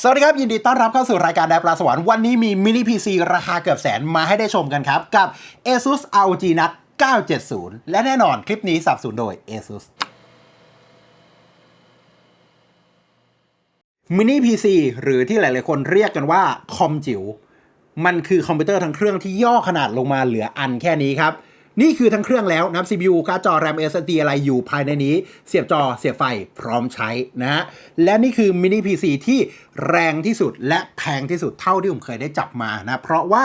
สวัสดีครับ ยินดีต้อนรับเข้าสู่รายการแดปลาสวรรค์วันนี้มีมินิพีซีราคาเกือบแสนมาให้ได้ชมกันครับ กับ ASUS ROG NUC 970 และแน่นอนคลิปนี้สับสนโดย ASUS มินิพีซีหรือที่หลาย ๆ คนเรียกกันว่าคอมจิ๋วมันคือคอมพิวเตอร์ทั้งเครื่องที่ย่อขนาดลงมาเหลืออันแค่นี้ครับ นี่คือทั้งเครื่องแล้วนะครับ CPU การ์ดจอ RAM SSD อะไรอยู่ภายในนี้ เสียบจอเสียบไฟพร้อมใช้นะฮะ และนี่คือมินิ PC ที่แรงที่สุดและแพงที่สุดเท่าที่ผมเคยได้จับมานะ เพราะว่า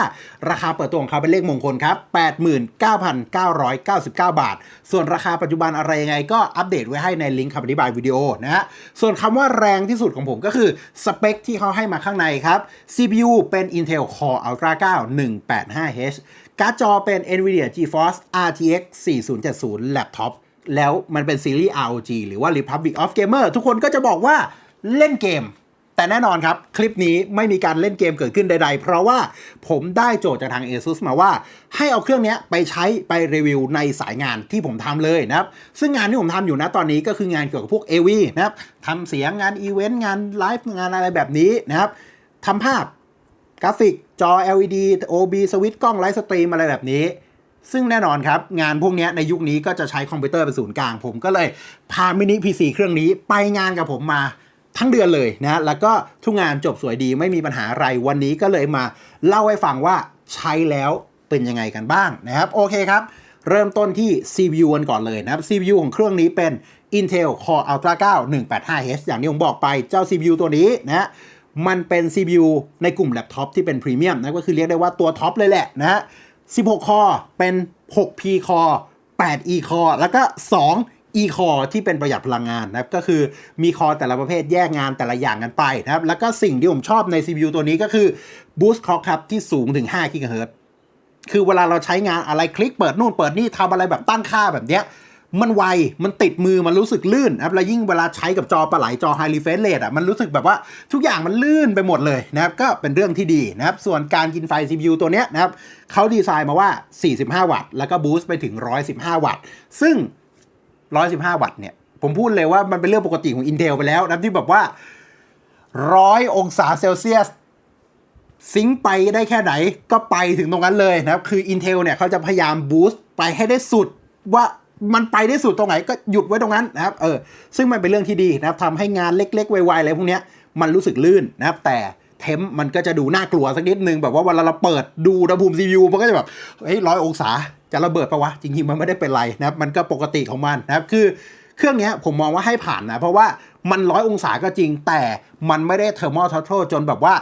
ราคาเปิดตัวของเขาเป็นเลขมงคลครับ 89,999 บาท ส่วนราคาปัจจุบันอะไรยังไงก็อัปเดตไว้ให้ในลิงก์คำอธิบายวิดีโอนะฮะ ส่วนคำว่าแรงที่สุดของผมก็คือสเปคที่เขาให้มาข้างในครับ CPU เป็น Intel Core Ultra 9 185H การ์ดจอเป็น NVIDIA GeForce RTX 4070 Laptop แล้วมันเป็นซีรีส์ ROG หรือว่า Republic of Gamer ทุกคนก็จะบอกว่าเล่นเกม แต่แน่นอนครับ คลิปนี้ไม่มีการเล่นเกมเกิดขึ้นใดๆ เพราะว่าผมได้โจทย์จากทาง ASUS มาว่า ให้เอาเครื่องนี้ไปใช้ไปรีวิวในสายงานที่ผมทำเลยนะครับ ซึ่งงานที่ผมทำอยู่นะตอนนี้ก็คืองานเกี่ยวกับพวก AV นะครับทำเสียงงานอีเวนต์งานไลฟ์งานอะไรแบบนี้นะครับทำภาพกราฟิก จอ LED OB สวิตช์กล้องไลฟ์สตรีมอะไรแบบนี้ ซึ่งแน่นอนครับ งานพวกนี้ในยุคนี้ก็จะใช้คอมพิวเตอร์เป็นศูนย์กลาง ผมก็เลยพามินิ PC เครื่องนี้ไปงานกับผมมาทั้งเดือนเลยนะแล้วก็ทุกงานจบสวยดีไม่มีปัญหาอะไรวันนี้ก็เลยมาเล่าให้ฟังว่าใช้แล้วเป็นยังไงกันบ้างนะครับ โอเคครับ เริ่มต้นที่ CPU กันก่อนเลยนะครับ CPU ของเครื่องนี้เป็น Intel Core Ultra 9 185H อย่างที่ผมบอกไปเจ้า CPU ตัวนี้นะฮะ มันเป็น CPU ในกลุ่มแล็ปท็อปที่เป็นพรีเมียมนะก็คือเรียกได้ว่าตัวท็อปเลยแหละนะฮะ 16 คอเป็น 6P คอ 8E คอแล้วก็ 2 E คอที่เป็นประหยัดพลังงานนะครับก็คือมีคอแต่ละประเภทแยกงานแต่ละอย่างกันไปนะครับ แล้วก็สิ่งที่ผมชอบใน CPU ตัวนี้ก็คือ Boost Clock ครับที่สูงถึง5 GHz คือเวลาเราใช้งานอะไรคลิกเปิดนู่นเปิดนี่ทำอะไรแบบตั้งค่าแบบเนี้ย มันไว มันติดมือ มันรู้สึกลื่นนะครับ แล้วยิ่งเวลาใช้กับจอปลาไหลจอ High Refresh Rate อะ มันรู้สึกแบบว่าทุกอย่างมันลื่นไปหมดเลยนะครับ ก็เป็นเรื่องที่ดีนะครับ ส่วนการกินไฟ CPU ตัวเนี้ยนะครับเขาดีไซน์มาว่า 45 วัตต์ แล้วก็บูสต์ไปถึง 115 วัตต์ ซึ่ง 115 วัตต์เนี่ย ผมพูดเลยว่ามันเป็นเรื่องปกติของ Intel ไปแล้วนะครับที่แบบว่า 100 องศาเซลเซียสซิงไปได้แค่ไหนก็ไปถึงตรงนั้นเลยนะครับ คือ Intel เนี่ยเขาจะพยายามบูสต์ไปให้ได้สุดว่า มันไปได้สุดตรงไหนก็หยุดไว้ตรงนั้นนะครับเออซึ่งมันเป็นเรื่องที่ดีนะครับทำให้งานเล็กๆไวๆอะไรพวกเนี้ยมันรู้สึกลื่นนะครับ แต่เทมมันก็จะดูน่ากลัวสักนิดนึงแบบว่าเวลาเราเปิดดูอุณหภูมิ CPU มันก็จะแบบเฮ้ยร้อยองศาจะระเบิดปะวะ จริงๆมันไม่ได้เป็นไรนะครับ มันก็ปกติของมันนะครับ คือเครื่องเนี้ยผมมองว่าให้ผ่านนะ เพราะว่ามันร้อยองศาก็จริงแต่มันไม่ได้เทอร์โมทัทจนแบบว่า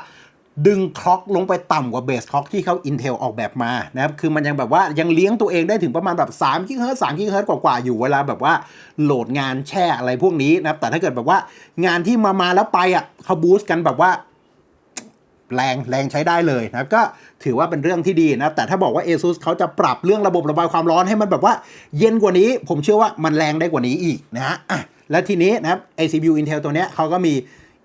ดึงคล็อกลงไปต่ำกว่าเบสคล็อกที่เขา Intel ออกแบบมานะครับ คือมันยังแบบว่ายังเลี้ยงตัวเองได้ถึงประมาณแบบ3กิกะเฮิร์ตซ์3กิกะเฮิร์ตกว่าๆ อยู่เวลาแบบว่าโหลดงานแช่อะไรพวกนี้นะครับ แต่ถ้าเกิดแบบว่างานที่มามาแล้วไปอะเขาบูสต์กันแบบว่าแรงแรงใช้ได้เลยนะครับก็ถือว่าเป็นเรื่องที่ดีนะ แต่ถ้าบอกว่า ASUS เขาจะปรับเรื่องระบบระบายความร้อนให้มันแบบว่าเย็นกว่านี้ ผมเชื่อว่ามันแรงได้กว่านี้อีกนะฮะและทีนี้นะครับ CPU Intel ตัวเนี้ยเขาก็มี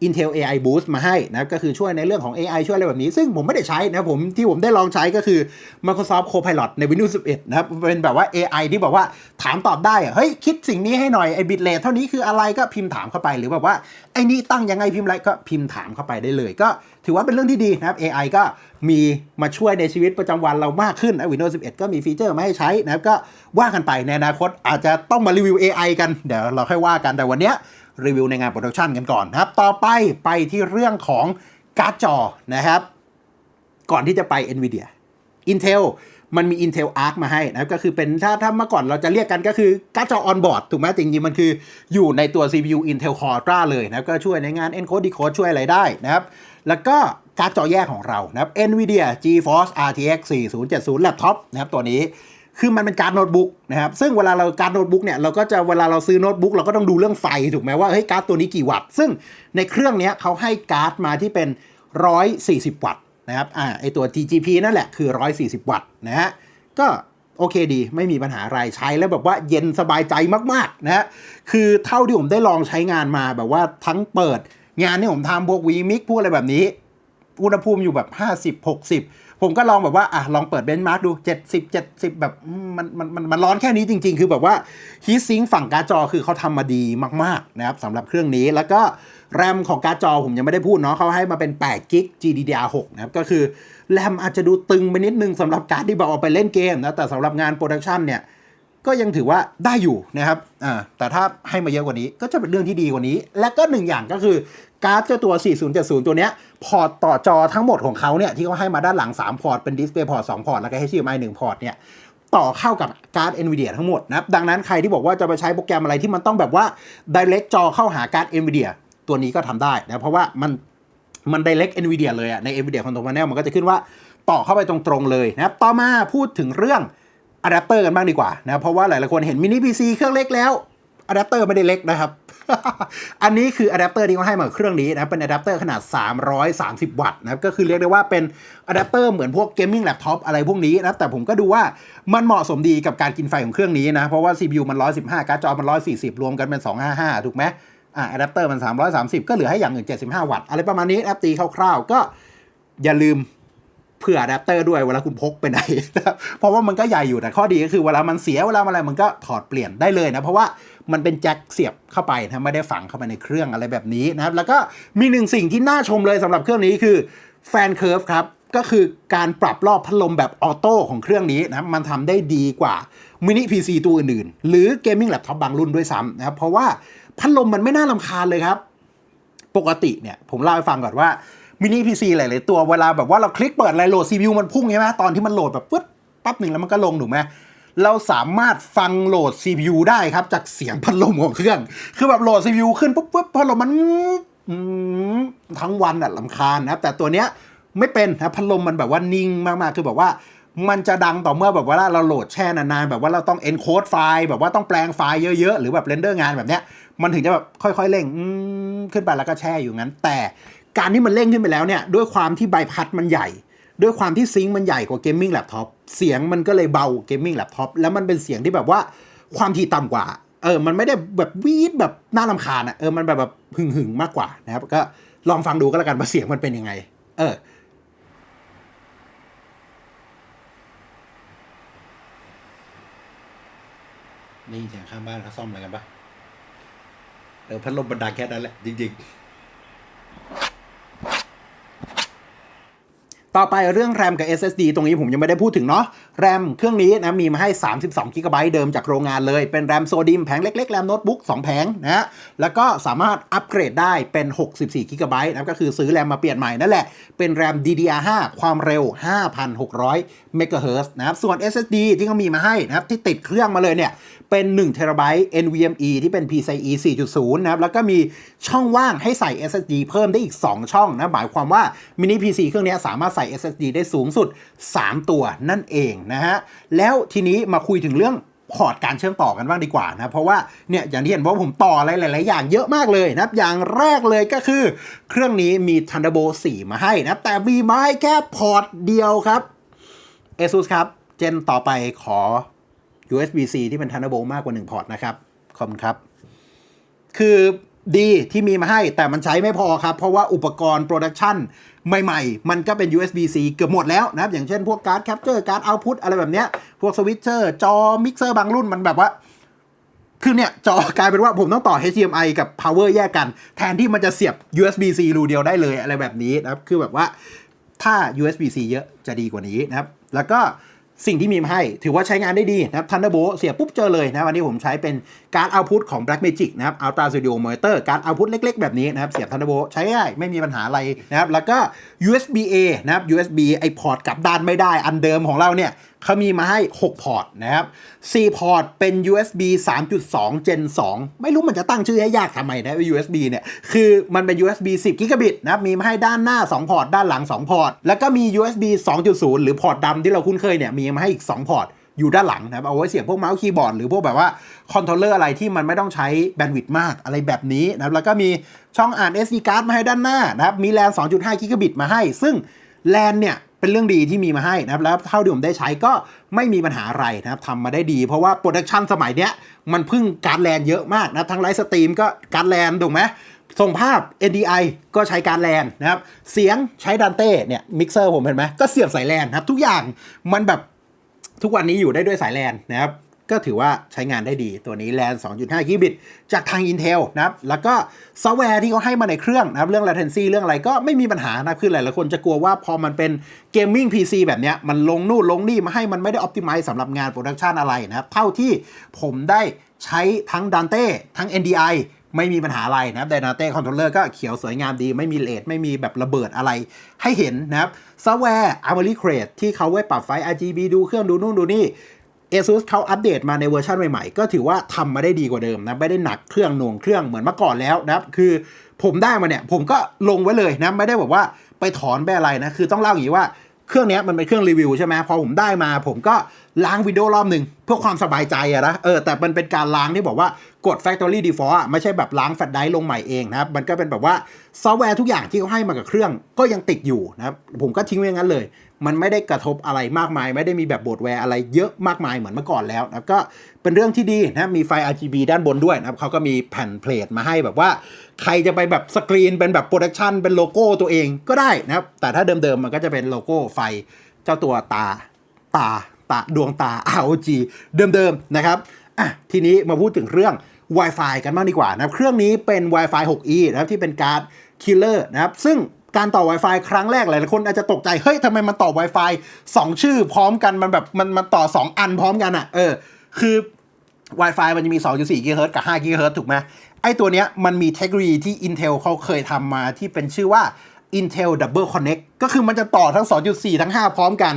Intel AI Boost มาให้นะครับก็คือช่วยในเรื่องของ AI ช่วยอะไรแบบนี้ ซึ่งผมไม่ได้ใช้นะผมที่ผมได้ลองใช้ก็คือ Microsoft Copilot ใน Windows 11 นะครับ เป็นแบบว่า AI ที่บอกว่าถามตอบได้อะเฮ้ย คิดสิ่งนี้ให้หน่อยไอ้บิตเรทเท่านี้คืออะไรก็พิมพ์ถามเข้าไป หรือแบบว่าไอ้นี่ตั้งยังไงพิมพ์อะไรก็พิมพ์ถามเข้าไปได้เลย ก็ถือว่าเป็นเรื่องที่ดีนะครับ AI ก็มีมาช่วยในชีวิตประจำวันเรามากขึ้นนะ Windows 11 ก็มีฟีเจอร์มาให้ใช้นะครับก็ว่ากันไปในอนาคตอาจจะต้องมารีวิว AI กันเดี๋ยวเราค่อยว่ากันแต่วันเนี้ย รีวิวในงานโปรดักชันกันก่อนนะครับ ต่อไปไปที่เรื่องของการ์ดจอนะครับ ก่อนที่จะไป NVIDIA Intel มันมี Intel Arc มาให้นะครับก็คือเป็นถ้าถ้าเมื่อก่อนเราจะเรียกกันก็คือการ์ดจอ on board ถูกไหมจริงๆ มันคืออยู่ในตัว CPU Intel Core Ultra เลยนะครับก็ช่วยในงาน encode decode ช่วยอะไรได้นะครับ แล้วก็การ์ดจอแยกของเรานะครับ NVIDIA GeForce RTX 4070 Laptop นะครับตัวนี้ คือมันเป็นการ์ดโน้ตบุ๊กนะครับ ซึ่งเวลาเราการ์ดโน้ตบุ๊กเนี่ย เราก็จะเวลาเราซื้อโน้ตบุ๊กเราก็ต้องดูเรื่องไฟถูกไหมว่าเฮ้ยการ์ดตัวนี้กี่วัตต์ ซึ่งในเครื่องนี้เขาให้การ์ดมาที่เป็น 140 วัตต์นะครับ อ่า ไอตัว TGP นั่นแหละคือ 140 วัตต์นะฮะ ก็โอเคดี ไม่มีปัญหาอะไรใช้แล้วแบบว่าเย็นสบายใจมากๆนะฮะ คือเท่าที่ผมได้ลองใช้งานมาแบบว่าทั้งเปิดงานที่ผมทำพวกวีมิกพวกอะไรแบบนี้ อุณหภูมิอยู่แบบ 50 60 ผมก็ลองแบบว่าอะลองเปิดเบนช์มาร์กดู 70 70 แบบมันมันมันมันร้อนแค่นี้จริง ๆ คือแบบว่าฮีซิงฝั่งการ์ดจอคือเขาทำมาดีมากๆนะครับสำหรับเครื่องนี้แล้วก็แรมของการ์ดจอผมยังไม่ได้พูดเนาะเขาให้มาเป็น8 g b GDDR6 นะครับก็คือแรมอาจจะดูตึงไปนิดนึงสำหรับการ์ดที่แบบเอาไปเล่นเกมนะแต่สำหรับงานโปรดักชันเนี่ย ก็ยังถือว่าได้อยู่นะครับอ่าแต่ถ้าให้มาเยอะกว่านี้ก็จะเป็นเรื่องที่ดีกว่านี้ และก็หนึ่งอย่างก็คือการ์ดเจ้าตัว 4070 ตัวเนี้ย พอร์ตต่อจอทั้งหมดของเขาเนี่ยที่เขาให้มาด้านหลัง 3 พอร์ต เป็นดิสเพย์พอร์ต 2 พอร์ต แล้วก็ HDMI 1 พอร์ตเนี่ย ต่อเข้ากับการ์ด NVIDIA ทั้งหมดนะครับ ดังนั้นใครที่บอกว่าจะไปใช้โปรแกรมอะไรที่มันต้องแบบว่า direct จอเข้าหาการ์ด NVIDIA ตัวนี้ก็ทำได้นะเพราะว่ามันมัน direct NVIDIA เลยอะใน NVIDIA Control Panel มันก็จะขึ้นว่าต่อเข้าไปตรงๆเลยนะครับต่อมาพูดถึงเรื่อง อะแดปเตอร์กันบ้างดีกว่านะเพราะว่าหลายๆคนเห็นมินิ PC เครื่องเล็กแล้วอะแดปเตอร์ไม่ได้เล็กนะครับ อันนี้คืออะแดปเตอร์ที่เขาให้มาเครื่องนี้นะเป็นอะแดปเตอร์ขนาด 330 วัตต์นะครับก็คือเรียกได้ว่าเป็นอะแดปเตอร์เหมือนพวกเกมมิ่งแล็ปท็อปอะไรพวกนี้นะแต่ผมก็ดูว่ามันเหมาะสมดีกับการกินไฟของเครื่องนี้นะ เพราะว่า CPU มัน 115 การ์ดจอมัน 140 รวมกันเป็น 255 ถูกไหมอ่าอะแดปเตอร์มัน 330 ก็เหลือให้อย่างอื่น75 วัตต์อะไรประมาณนี้แอปตีคร่าวๆก็อย่าลืม เผื่ออะแดปเตอร์ด้วยเวลาคุณพกไปไหนนะครับเพราะว่ามันก็ใหญ่อยู่แต่ข้อดีก็คือเวลามันเสียเวลาอะไรมันก็ถอดเปลี่ยนได้เลยนะเพราะว่ามันเป็นแจ็คเสียบเข้าไปนะไม่ได้ฝังเข้าไปในเครื่องอะไรแบบนี้นะครับแล้วก็มีหนึ่งสิ่งที่น่าชมเลยสำหรับเครื่องนี้คือแฟนเคิร์ฟครับก็คือการปรับรอบพัดลมแบบออโต้ของเครื่องนี้นะครับมันทำได้ดีกว่ามินิพีซีตัวอื่นๆ หรือเกมมิ่งแล็ปท็อปบางรุ่นด้วยซ้ำนะครับเพราะว่าพัดลมมันไม่น่าลำคาญเลยครับ ปกติเนี่ยผมเล่าให้ฟังก่อนว่า มินิพีซีหลาย ๆ ตัวเวลาแบบว่าเราคลิกเปิดอะไรโหลด CPU มันพุ่งใช่ไหมตอนที่มันโหลดแบบปึ๊บปั๊บหนึ่งแล้วมันก็ลงถูกไหมเราสามารถฟังโหลด CPU ได้ครับ จากเสียงพัดลมของเครื่อง คือแบบโหลด CPU ขึ้นปุ๊บปุ๊บพัดลมมันทั้งวันอะลำคาญนะแต่ตัวเนี้ยไม่เป็นนะพัดลมมันแบบว่านิ่งมาก ๆ คือแบบว่ามันจะดังต่อเมื่อแบบว่าเราโหลดแช่นานๆ แบบว่าเราต้อง encode ไฟล์ แบบว่าต้องแปลงไฟล์เยอะๆ หรือแบบเรนเดอร์งานแบบเนี้ย มันถึงจะแบบค่อยๆเร่งขึ้นไปแล้วก็แช่อยู่งั้น แต่ การที่มันเร่งขึ้นไปแล้วเนี่ยด้วยความที่ใบพัดมันใหญ่ ด้วยความที่ซิงค์มันใหญ่กว่าเกมมิ่งแล็ปท็อปเสียงมันก็เลยเบาเกมมิ่งแล็ปท็อปแล้วมันเป็นเสียงที่แบบว่าความถี่ต่ำกว่าเออมันไม่ได้แบบวีดแบบน่ารำคาญอะเออมันแบบแบบหึ่งหึงมากกว่านะครับก็ลองฟังดูก็แล้วกันว่าเสียงมันเป็นยังไง เออนี่เสียงข้างบ้านเขาซ่อมอะไรกันปะเออพัดลมบันดาลแค่นั้นแหละ จริงๆ ต่อไปเรื่องแรมกับ SSD ตรงนี้ผมยังไม่ได้พูดถึงเนาะแรมเครื่องนี้นะมีมาให้ 32 g b เดิมจากโรงงานเลย เป็นแรมโซดิมแผงเล็กๆแรมโน้ตบุ๊ก2แผงนะฮะแล้วก็สามารถอัปเกรดได้เป็น 64 g b นะก็คือซื้อแรมมาเปลี่ยนใหม่นั่นแหละ เป็นแรม DDR5 ความเร็ว 5,600 MHz นะครับส่วน SSD ที่เขามีมาให้นะครับที่ติดเครื่องมาเลยเนี่ยเป็น1 t b NVMe ที่เป็น PCIe 4.0 นะครับแล้วก็มีช่องว่างให้ใส่ SSD เพิ่มได้อีก 2 ช่องนะหมายความว่ามินิ PC เครื่องนี้สามารถใส่ SSD ได้สูงสุด 3 ตัวนั่นเองนะฮะ แล้วทีนี้มาคุยถึงเรื่องพอร์ตการเชื่อมต่อกันบ้างดีกว่านะ เพราะว่าเนี่ยอย่างที่เห็นว่าผมต่ออะไรหลาย ๆ อย่างเยอะมากเลยนับอย่างแรกเลยก็คือ เครื่องนี้มี Thunderbolt 4 มาให้นะ แต่มีมาให้แค่พอร์ตเดียวครับ ASUS ครับ เจนต่อไปขอ USB-C ที่เป็น Thunderbolt มากกว่า 1 พอร์ตนะครับขอบคุณครับ คือดีที่มีมาให้แต่มันใช้ไม่พอครับ เพราะว่าอุปกรณ์โปรดักชัน ใหม่ๆ มันก็เป็น USB-C เกือบหมดแล้วนะครับ อย่างเช่นพวกการ์ดแคปเจอร์การ์ดเอาพุตอะไรแบบเนี้ย พวกสวิตเชอร์จอมิกเซอร์บางรุ่นมันแบบว่า คือเนี่ย จอกลายเป็นว่าผมต้องต่อ HDMI กับ power แยกกัน แทนที่มันจะเสียบ USB-C รูเดียวได้เลยอะไรแบบนี้นะครับ คือแบบว่าถ้า USB-C เยอะจะดีกว่านี้นะครับ แล้วก็ สิ่งที่มีมาให้ ถือว่าใช้งานได้ดีนะครับ Thunderbolt เสียปุ๊บเจอเลยนะวันนี้ผมใช้เป็นการ์ดเอาพุทของ Blackmagic นะครับ Ultra Studio Monitor การ์ดเอาพุทเล็ก ๆ แบบนี้นะครับ เสียบ Thunderbolt ใช้ง่ายไม่มีปัญหาอะไรนะครับ แล้วก็ USB A นะครับ USB ไอพอร์ตกลับด้านไม่ได้อันเดิมของเราเนี่ย เขามีมาให้ 6 พอร์ตนะครับ 4 พอร์ตเป็น USB 3.2 Gen 2 ไม่รู้มันจะตั้งชื่อให้ยากทำไมนะ USB เนี่ย คือมันเป็น USB 10 กิกะบิตนะครับ มีมาให้ด้านหน้า 2 พอร์ต ด้านหลัง 2 พอร์ต แล้วก็มี USB 2.0 หรือพอร์ตดำที่เราคุ้นเคยเนี่ย มีมาให้อีก 2 พอร์ตอยู่ด้านหลังนะครับ เอาไว้เสียบพวกเมาส์คีย์บอร์ดหรือพวกแบบว่าคอนโทรลเลอร์อะไรที่มันไม่ต้องใช้แบนด์วิดต์มากอะไรแบบนี้นะครับ แล้วก็มีช่องอ่าน SD card มาให้ด้านหน้านะครับ มีแรม2.5กิกะบิตมาให้ ซึ่งแลนเนี่ย เป็นเรื่องดีที่มีมาให้นะครับแล้วเท่าที่ผมได้ใช้ก็ไม่มีปัญหาอะไรนะครับทำมาได้ดี เพราะว่าโปรดักชันสมัยเนี้ยมันพึ่งการแลนเยอะมากนะทั้งไลฟ์สตรีมก็การแลนถูกไหมส่งภาพ NDI ก็ใช้การแลนนะครับ เสียงใช้ดันเต้เนี่ยมิกเซอร์ผมเห็นไหมก็เสียบสายแลนนะครับ ทุกอย่างมันแบบทุกวันนี้อยู่ได้ด้วยสายแลนนะครับ ก็ถือว่าใช้งานได้ดีตัวนี้ LAN 2.5 กิบิต จากทาง Intel นะครับแล้วก็ซอฟต์แวร์ที่เขาให้มาในเครื่องนะครับเรื่อง latency เรื่องอะไรก็ไม่มีปัญหานะคือหลายๆคนจะกลัวว่าพอมันเป็นเกมมิ่ง PC แบบเนี้ยมันลงนู่นลงนี่มาให้มันไม่ได้ optimize สำหรับงานโปรดักชันอะไรนะครับเท่าที่ผมได้ใช้ทั้ง Dante ทั้ง NDI ไม่มีปัญหาอะไรนะครับ Dynate Controller ก็เขียวสวยงามดี ไม่มีเลดไม่มีแบบระเบิดอะไรให้เห็นนะครับซอฟต์แวร์ Armory Crate ที่เขาไว้ปรับไฟ RGB ดูเครื่องดูนู่นดูนี่ ASUS เขาอัปเดตมาในเวอร์ชันใหม่ๆ ก็ถือว่าทำมาได้ดีกว่าเดิมนะ ไม่ได้หนักเครื่องหน่วงเครื่องเหมือนเมื่อก่อนแล้วนะครับ คือผมได้มาเนี่ย ผมก็ลงไว้เลยนะ ไม่ได้แบบว่าไปถอนไปอะไรนะ คือต้องเล่าอย่างนี้ว่าเครื่องนี้มันเป็นเครื่องรีวิวใช่ไหมพอผมได้มา ผมก็ล้างวิดีโอรอบหนึ่งเพื่อความสบายใจอะนะเออแต่มันเป็นการล้างที่บอกว่ากด Factory Default อะไม่ใช่แบบล้างแฟลชไดร์ลงใหม่เองนะครับ มันก็เป็นแบบว่าซอฟต์แวร์ทุกอย่างที่เขาให้มากับเครื่องก็ยังติดอยู่นะครับ ผมก็ทิ้งไว้งนั้นเลย มันไม่ได้กระทบอะไรมากมาย ไม่ได้มีแบบบทแวร์อะไรเยอะมากมายเหมือนเมื่อก่อนแล้วนะครับก็เป็นเรื่องที่ดีนะมีไฟ RGB ด้านบนด้วยนะครับเขาก็มีแผ่นเพลทมาให้แบบว่า ใครจะไปแบบสกรีนเป็นแบบโปรดักชันเป็นโลโก้ตัวเองก็ได้นะครับ แต่ถ้าเดิมๆ มันก็จะเป็นโลโก้ไฟเจ้าตัวตาตาตาดวงตา ROG เดิมๆนะครับอะทีนี้มาพูดถึงเรื่อง Wi-Fi กันบ้างดีกว่านะครับ เครื่องนี้เป็น Wi-Fi 6E นะครับที่เป็นการ์ดคิลเลอร์นะครับ ซึ่ง การต่อ Wi-Fi ครั้งแรกหลายๆคนอาจจะตกใจ เฮ้ยทำไมมันต่อ Wi-Fi 2 ชื่อพร้อมกันมันแบบมันมันต่อ 2 อันพร้อมกันอะ่ะเออคือ Wi-Fi มันจะมี 2.4 GHz กับ 5 GHz ถูกไหมไอตัวเนี้ยมันมีเทคโนโลยีที่ Intel เขาเคยทำมาที่เป็นชื่อว่า Intel Double Connect ก็คือมันจะต่อทั้ง 2.4 ทั้ง 5 พร้อมกัน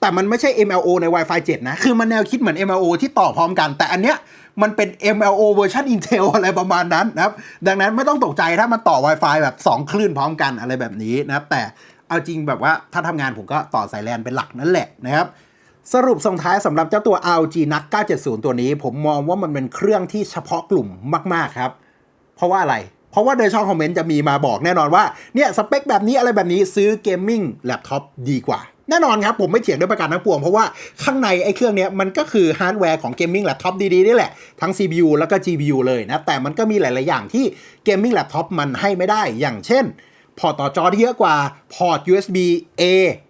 แต่มันไม่ใช่ MLO ใน Wi-Fi 7 นะ คือมันแนวคิดเหมือน MLO ที่ต่อพร้อมกัน แต่อันเนี้ย มันเป็น MLO เวอร์ชัน Intel อะไรประมาณนั้นนะครับ ดังนั้นไม่ต้องตกใจถ้ามันต่อ Wi-Fi แบบ 2 คลื่นพร้อมกันอะไรแบบนี้นะครับ แต่เอาจริงแบบว่าถ้าทำงานผมก็ต่อสายแลนเป็นหลักนั่นแหละนะครับ สรุปส่งท้ายสำหรับเจ้าตัว ROG NUC 970 ตัวนี้ ผมมองว่ามันเป็นเครื่องที่เฉพาะกลุ่มมาก ๆ ครับ เพราะว่าอะไรเพราะว่าในช่องคอมเมนต์จะมีมาบอกแน่นอนว่า เนี่ย สเปคแบบนี้อะไรแบบนี้ซื้อเกมมิ่งแล็ปท็อปดีกว่า แน่นอนครับผมไม่เถียงด้วยประการทั้งปวง เพราะว่าข้างในไอ้เครื่องเนี้ยมันก็คือฮาร์ดแวร์ของเกมมิ่งแล็ปท็อปดีๆนี่แหละ ทั้ง CPU แล้วก็ GPU เลยนะ แต่มันก็มีหลาย ๆ อย่างที่เกมมิ่งแล็ปท็อปมันให้ไม่ได้อย่างเช่น พอร์ตต่อจอที่เยอะกว่า พอร์ต USB A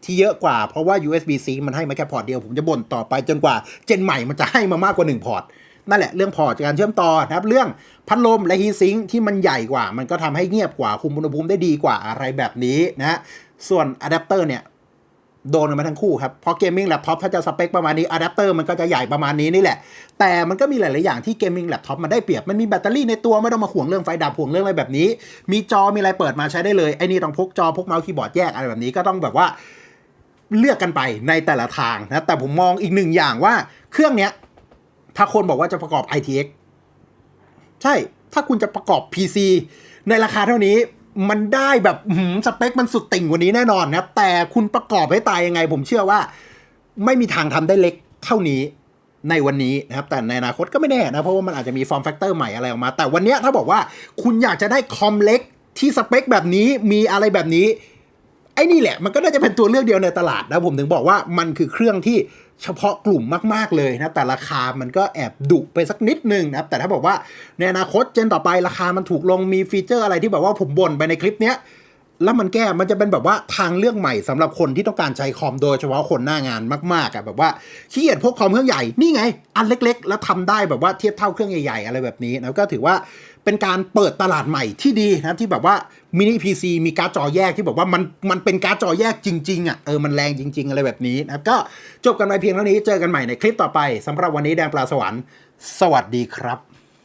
ที่เยอะกว่า เพราะว่า USB C มันให้มาแค่พอร์ตเดียว ผมจะบ่นต่อไปจนกว่าเจนใหม่มันจะให้มามากกว่า 1 พอร์ตนั่นแหละเรื่องพอร์ตการเชื่อมต่อนะครับเรื่องพัดลมและฮีซิงที่มันใหญ่กว่า มันก็ทำให้เงียบกว่าคุมอุณหภูมิได้ดีกว่าอะไรแบบนี้นะส่วนอะแดปเตอร์เนี่ย โดนมาทั้งคู่ครับ เพราะเกมมิ่งแล็ปท็อปถ้าจะสเปคประมาณนี้อะแดปเตอร์มันก็จะใหญ่ประมาณนี้นี่แหละ แต่มันก็มีหลาย ๆ อย่างที่เกมมิ่งแล็ปท็อปมันได้เปรียบ มันมีแบตเตอรี่ในตัวไม่ต้องมาห่วงเรื่องไฟดับห่วงเรื่องอะไรแบบนี้ มีจอมีอะไรเปิดมาใช้ได้เลยไอ้นี่ต้องพกจอพกเมาส์คีย์บอร์ดแยกอะไรแบบนี้ก็ต้องแบบว่าเลือกกันไปในแต่ละทางนะแต่ผมมองอีกหนึ่งอย่างว่าเครื่องเนี้ยถ้าคนบอกว่าจะประกอบ ITX ใช่ถ้าคุณจะประกอบ PC ในราคาเท่านี้ มันได้แบบหือสเปคมันสุดติ่งกว่านี้แน่นอนนะแต่คุณประกอบให้ตายยังไง ผมเชื่อว่า ไม่มีทางทำได้เล็กเท่านี้ในวันนี้นะครับ แต่ในอนาคตก็ไม่แน่นะ เพราะว่ามันอาจจะมีฟอร์มแฟกเตอร์ใหม่อะไรออกมา แต่วันนี้ถ้าบอกว่าคุณอยากจะได้คอมเล็กที่สเปคแบบนี้มีอะไรแบบนี้ ไอ้นี่แหละมันก็น่าจะเป็นตัวเลือกเดียวในตลาดนะผมถึงบอกว่ามันคือเครื่องที่เฉพาะกลุ่มมากๆเลยนะแต่ราคามันก็แอบดุไปสักนิดนึงนะครับแต่ถ้าบอกว่าในอนาคตเจนต่อไปราคามันถูกลงมีฟีเจอร์อะไรที่แบบว่าผมบ่นไปในคลิปเนี้ย แล้วมันแก้มันจะเป็นแบบว่าทางเลือกใหม่สำหรับคนที่ต้องการใช้คอมโดยเฉพาะคนหน้างานมากๆอะแบบว่าขี้เกียจพกคอมเครื่องใหญ่นี่ไง อันเล็กๆ แล้วทำได้แบบว่าเทียบเท่าเครื่องใหญ่ๆอะไรแบบนี้นะก็ถือว่าเป็นการเปิดตลาดใหม่ที่ดีนะที่แบบว่ามินิพีซีมีการ์ดจอแยกที่บอกว่ามันมันเป็นการ์ดจอแยกจริงๆอะเออมันแรงจริง ๆ อะไรแบบนี้นะก็จบกันไปเพียงเท่านี้เจอกันใหม่ในคลิปต่อไปสำหรับวันนี้แดงปลาสวรรค์สวัสดีครับ